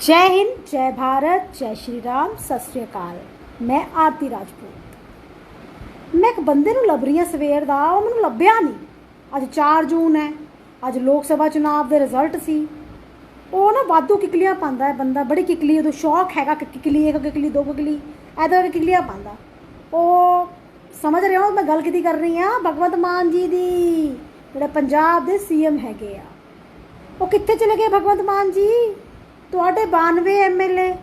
ਜੈ ਹਿੰਦ, ਜੈ ਭਾਰਤ, ਜੈ ਸ਼੍ਰੀ ਰਾਮ, ਸਤਿ ਸ੍ਰੀ ਅਕਾਲ। ਮੈਂ ਆਰਤੀ ਰਾਜਪੂਤ। ਮੈਂ ਇੱਕ ਬੰਦੇ ਨੂੰ ਲੱਭ ਰਹੀ ਹਾਂ ਸਵੇਰ ਦਾ, ਉਹ ਮੈਨੂੰ ਲੱਭਿਆ ਨਹੀਂ। ਅੱਜ 4 ਜੂਨ ਹੈ, ਅੱਜ ਲੋਕ ਸਭਾ ਚੁਣਾਵ ਦੇ ਰਿਜ਼ਲਟ ਸੀ। ਉਹ ਨਾ ਵਾਧੂ ਕਿਕਲੀਆਂ ਪਾਉਂਦਾ ਹੈ ਬੰਦਾ, ਬੜੀ ਕਿਕਲੀ ਉਹਨੂੰ ਸ਼ੌਕ ਹੈਗਾ ਕਿ ਕਿਕਲੀ, ਇੱਕ ਕਿਕਲੀ, ਦੋ ਕਿਕਲੀ ਐਦਾਂ ਕਿਕਲੀਆਂ ਪਾਉਂਦਾ। ਉਹ ਸਮਝ ਰਹੇ ਹੋ ਮੈਂ ਗੱਲ ਕਿਦੀ ਕਰ ਰਹੀ ਹਾਂ? ਭਗਵੰਤ ਮਾਨ ਜੀ ਦੀ, ਜਿਹੜੇ ਪੰਜਾਬ ਦੇ ਸੀਐਮ ਹੈਗੇ ਆ। ਉਹ ਕਿੱਥੇ ਚਲੇ ਗਏ ਭਗਵੰਤ ਮਾਨ ਜੀ? ਤੁਹਾਡੇ 92 ਐਮਐਲਏ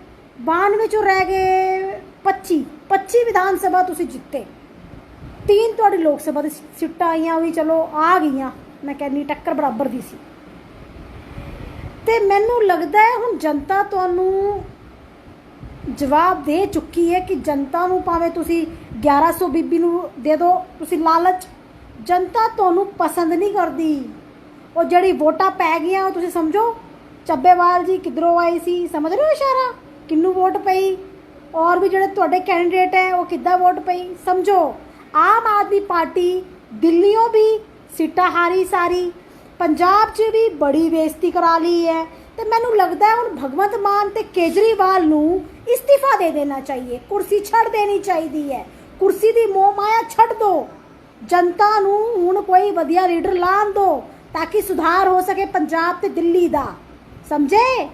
92 ਚੋਂ ਰਹਿ ਗਏ 25 25 ਵਿਧਾਨ ਸਭਾ ਤੁਸੀਂ ਜਿੱਤੇ। ਤਿੰਨ ਤੁਹਾਡੀ ਲੋਕ ਸਭਾ ਦੀ ਸੀਟਾਂ ਆਈਆਂ ਵੀ ਚਲੋ ਆ ਗਈਆਂ। ਮੈਂ ਕਹਿੰਨੀ ਟੱਕਰ ਬਰਾਬਰ ਦੀ ਸੀ। ਤੇ ਮੈਨੂੰ ਲੱਗਦਾ ਹੈ ਹੁਣ ਜਨਤਾ ਤੁਹਾਨੂੰ ਜਵਾਬ ਦੇ ਚੁੱਕੀ ਹੈ ਕਿ ਜਨਤਾ ਨੂੰ ਭਾਵੇਂ ਤੁਸੀਂ 1100 ਬੀਬੀ ਨੂੰ ਦੇ ਦਿਓ ਤੁਸੀਂ ਲਾਲਚ, ਜਨਤਾ ਤੁਹਾਨੂੰ ਪਸੰਦ ਨਹੀਂ ਕਰਦੀ। ਉਹ ਜਿਹੜੀ ਵੋਟਾਂ ਪੈ ਗਈਆਂ, ਉਹ ਤੁਸੀਂ ਸਮਝੋ। ਚੱਬੇਵਾਲ ਜੀ ਕਿੱਧਰੋਂ ਆਏ ਸੀ? ਸਮਝ ਰਹੇ ਹੋ ਇਸ਼ਾਰਾ? ਕਿੰਨੂੰ ਵੋਟ ਪਈ? ਔਰ ਵੀ ਜਿਹੜੇ ਤੁਹਾਡੇ ਕੈਂਡੀਡੇਟ ਹੈ, ਉਹ ਕਿੱਦਾਂ ਵੋਟ ਪਈ? ਸਮਝੋ, ਆਮ ਆਦਮੀ ਪਾਰਟੀ ਦਿੱਲੀੋਂ ਵੀ ਸੀਟਾਂ ਹਾਰੀ ਸਾਰੀ, ਪੰਜਾਬ 'ਚ ਵੀ ਬੜੀ ਬੇਇੱਜ਼ਤੀ ਕਰਾ ਲਈ ਹੈ। ਤੇ ਮੈਨੂੰ ਲੱਗਦਾ ਹੁਣ ਭਗਵੰਤ ਮਾਨ ਤੇ ਕੇਜਰੀਵਾਲ ਨੂੰ ਇਸਤੀਫਾ ਦੇ ਦੇਣਾ ਚਾਹੀਏ। ਕੁਰਸੀ ਛੱਡ ਦੇਣੀ ਚਾਹੀਦੀ ਹੈ। ਕੁਰਸੀ ਦੀ ਮੋਹ ਮਾਇਆ ਛੱਡ ਦੋ। ਜਨਤਾ ਨੂੰ ਹੁਣ ਕੋਈ ਵਧੀਆ ਲੀਡਰ ਲਾਣ ਦੋ, ਤਾਂ ਕਿ ਸੁਧਾਰ ਹੋ ਸਕੇ ਪੰਜਾਬ ਤੇ ਦਿੱਲੀ ਦਾ। ਸਮਝੇ?